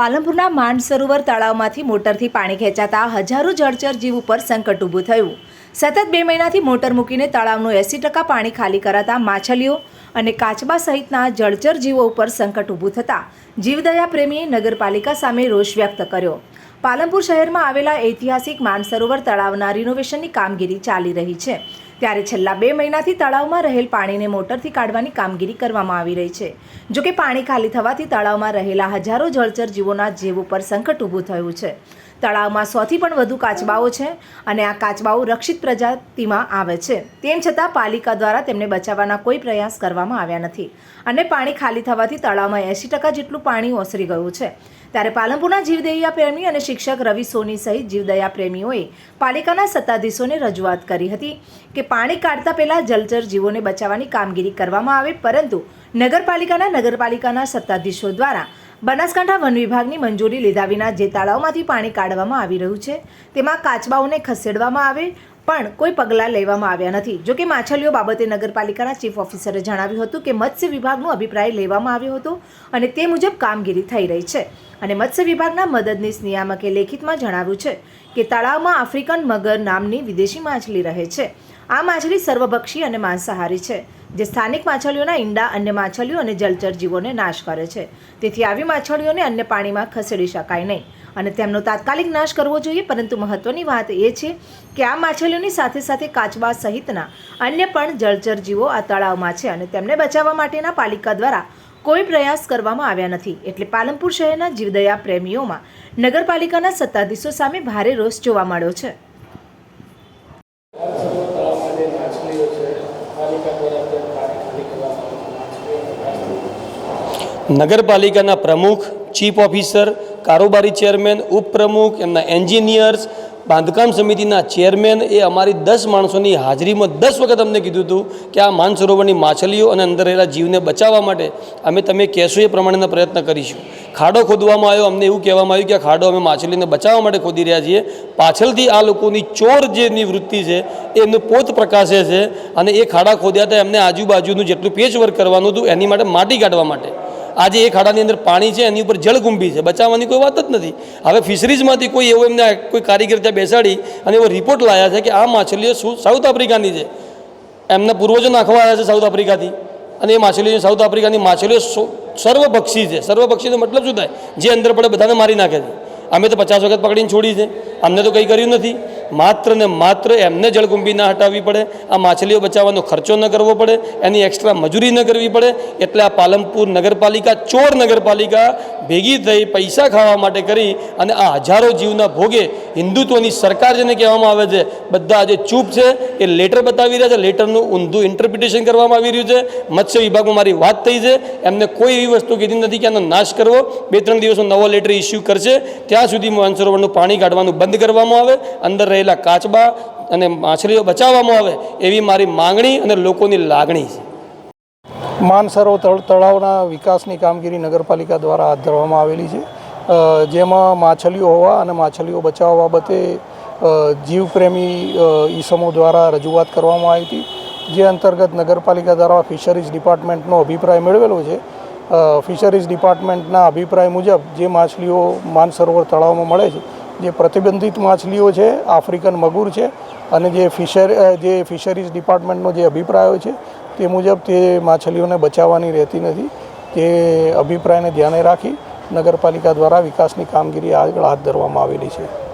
પાલનપુરના માંડ સરોવર તળાવમાંથી મોટરથી પાણી ખેંચાતા હજારો જળચર જીવ ઉપર સંકટ ઊભું થયું. સતત બે મહિનાથી મોટર મૂકીને તળાવનું એંસી ટકા પાણી ખાલી કરાતા માછલીઓ અને કાચબા સહિતના જળચર જીવો ઉપર સંકટ ઊભું થતાં જીવદયા પ્રેમીએ નગરપાલિકા સામે રોષ વ્યક્ત કર્યો. પાલનપુર શહેરમાં આવેલા ઐતિહાસિક માનસરોવર તળાવના રિનોવેશનની કામગીરી ચાલી રહી છે. ત્યારે છેલ્લા બે મહિનાથી તળાવમાં રહેલ પાણીને મોટરથી કાઢવાની કામગીરી કરવામાં આવી રહી છે. જોકે પાણી ખાલી થવાથી તળાવમાં રહેલા હજારો જળચર જીવોના જીવ ઉપર સંકટ ઊભું થયું છે. તળાવમાં સોથી પણ વધુ કાચબાઓ છે અને આ કાચબાઓ રક્ષિત પ્રજાતિમાં આવે છે. તેમ છતાં પાલિકા દ્વારા તેમને બચાવવાના કોઈ પ્રયાસ કરવામાં આવ્યા નથી અને પાણી ખાલી થવાથી તળાવમાં એંસી ટકા જેટલું પાણી ઓસરી ગયું છે. ત્યારે પાલનપુરના જીવદયા પ્રેમી અને શિક્ષક રવિ સોની સહિત જીવદયા પ્રેમીઓએ પાલિકાના સત્તાધીશોને રજૂઆત કરી હતી કે પાણી કાઢતા પહેલાં જલચર જીવોને બચાવવાની કામગીરી કરવામાં આવે, પરંતુ નગરપાલિકાના નગરપાલિકાના સત્તાધીશો દ્વારા બનાસકાંઠા વન વિભાગની મંજૂરી લીધા વિના જે તળાવમાંથી પાણી કાઢવામાં આવી રહ્યું છે, તેમાં કાચબાઓને ખસેડવામાં આવે, પણ કોઈ પગલાં લેવામાં આવ્યા નથી. જોકે માછલીઓ બાબતે નગરપાલિકાના ચીફ ઓફિસરે જણાવ્યું હતું કે મત્સ્ય વિભાગનો અભિપ્રાય લેવામાં આવ્યો હતો અને તે મુજબ કામગીરી થઈ રહી છે. અને મત્સ્ય વિભાગના મદદનીશ નિયામકે લેખિતમાં જણાવ્યું છે કે તળાવમાં આફ્રિકન મગર નામની વિદેશી માછલી રહે છે. આ માછલી સર્વભક્ષી અને માંસાહારી છે. જે સ્થાનિક માછલીઓના ઈંડા, અન્ય માછલીઓ અને જલચર જીવોને નાશ કરે છે. તેથી આવી માછલીઓને અન્ય પાણીમાં ખસેડી શકાય નહીં અને તેમનો તાત્કાલિક નાશ કરવો જોઈએ. પરંતુ મહત્વની વાત એ છે કે આ માછલીઓની સાથે સાથે કાચબા સહિતના અન્ય પણ જળચર જીવો આ તળાવમાં છે અને તેમને બચાવવા માટેના પાલિકા દ્વારા કોઈ પ્રયાસ કરવામાં આવ્યા નથી. એટલે પાલનપુર શહેરના જીવદયા પ્રેમીઓમાં નગરપાલિકાના સત્તાધીશો સામે ભારે રોષ જોવા મળ્યો છે તળાવમાં જે માછલીઓ છે પાલિકા દ્વારા તે પાણી ખાલી કરવામાં નગરપાલિકાના પ્રમુખ, ચીફ ઓફિસર, કારોબારી ચેરમેન, ઉપપ્રમુખ, એમના એન્જિનિયર્સ, બાંધકામ સમિતિના ચેરમેન એ અમારી દસ માણસોની હાજરીમાં દસ વખત અમને કીધું હતું કે આ માનસરોવરની માછલીઓ અને અંદર રહેલા જીવને બચાવવા માટે અમે તમે કહેશો એ પ્રમાણેના પ્રયત્ન કરીશું. ખાડો ખોદવામાં આવ્યો. અમને એવું કહેવામાં આવ્યું કે આ ખાડો અમે માછલીને બચાવવા માટે ખોદી રહ્યા છીએ. પાછળથી આ લોકોની ચોર જે વૃત્તિ છે, એ એમનું પોત પ્રકાશે છે અને એ ખાડા ખોદ્યા હતા. એમને આજુબાજુનું જેટલું પેચ વર્ક કરવાનું હતું, એની માટે માટી કાઢવા માટે. આજે એ ખાડાની અંદર પાણી છે, એની ઉપર જળકુંભી છે. બચાવવાની કોઈ વાત જ નથી. હવે ફિશરીઝમાંથી કોઈ એવો એમને કોઈ કારીગર ત્યાં બેસાડી અને એવો રિપોર્ટ લાયા છે કે આ માછલીઓ સાઉથ આફ્રિકાની છે. એમના પૂર્વજો નાખવા આવ્યા છે સાઉથ આફ્રિકાથી. અને એ માછલીઓ સાઉથ આફ્રિકાની માછલીઓ સર્વભક્ષી છે. સર્વભક્ષીનો મતલબ શું થાય? જે અંદર પડે બધાને મારી નાખે છે. અમે તો પચાસ વખત પકડીને છોડી છે. અમને તો કંઈ કર્યું નથી. માત્ર ને માત્ર એમને જળકુંભી ના હટાવવી પડે. આ માછલીઓ બચાવવાનો ખર્ચો ન કરવો પડે. એની એક્સ્ટ્રા મજૂરી ન કરવી પડે. એટલે આ પાલનપુર નગરપાલિકા, ચોર નગરપાલિકા ભેગી થઈ પૈસા ખાવા માટે કરી અને આ હજારો જીવના ભોગે હિન્દુત્વની સરકાર જેને કહેવામાં આવે છે, બધા આજે ચૂપ છે. એ લેટર બતાવી રહ્યા છે. લેટરનું ઊંધું ઇન્ટરપ્રિટેશન કરવામાં આવી રહ્યું છે. મત્સ્ય વિભાગમાં મારી વાત થઈ છે. એમને કોઈ એવી વસ્તુ કીધી નથી કે આનો નાશ કરવો. બે ત્રણ દિવસનો નવો લેટર ઇસ્યુ કરશે. ત્યાં સુધી માનસરોવરનું પાણી કાઢવાનું બંધ કરવામાં આવે. અંદર રહેલા કાચબા અને માછલીઓ બચાવવામાં આવે. એવી મારી માંગણી અને લોકોની લાગણી છે. માનસરોવર તળ તળાવના વિકાસની કામગીરી નગરપાલિકા દ્વારા હાથ ધરવામાં આવેલી છે. જેમાં માછલીઓ હોવા અને માછલીઓ બચાવવા બાબતે જીવપ્રેમી ઈસમો દ્વારા રજૂઆત કરવામાં આવી હતી, જે અંતર્ગત નગરપાલિકા દ્વારા ફિશરીઝ ડિપાર્ટમેન્ટનો અભિપ્રાય મેળવેલો છે. ફિશરીઝ ડિપાર્ટમેન્ટના અભિપ્રાય મુજબ જે માછલીઓ માનસરોવર તળાવમાં મળે છે, જે પ્રતિબંધિત માછલીઓ છે, આફ્રિકન મગુર છે, અને જે ફિશર જે ફિશરીઝ ડિપાર્ટમેન્ટનો જે અભિપ્રાયો છે, તે મુજબ તે માછલીઓને બચાવવાની રહેતી નથી. તે અભિપ્રાયને ધ્યાને રાખી નગરપાલિકા દ્વારા વિકાસની કામગીરી આગળ હાથ ધરવામાં આવેલી છે.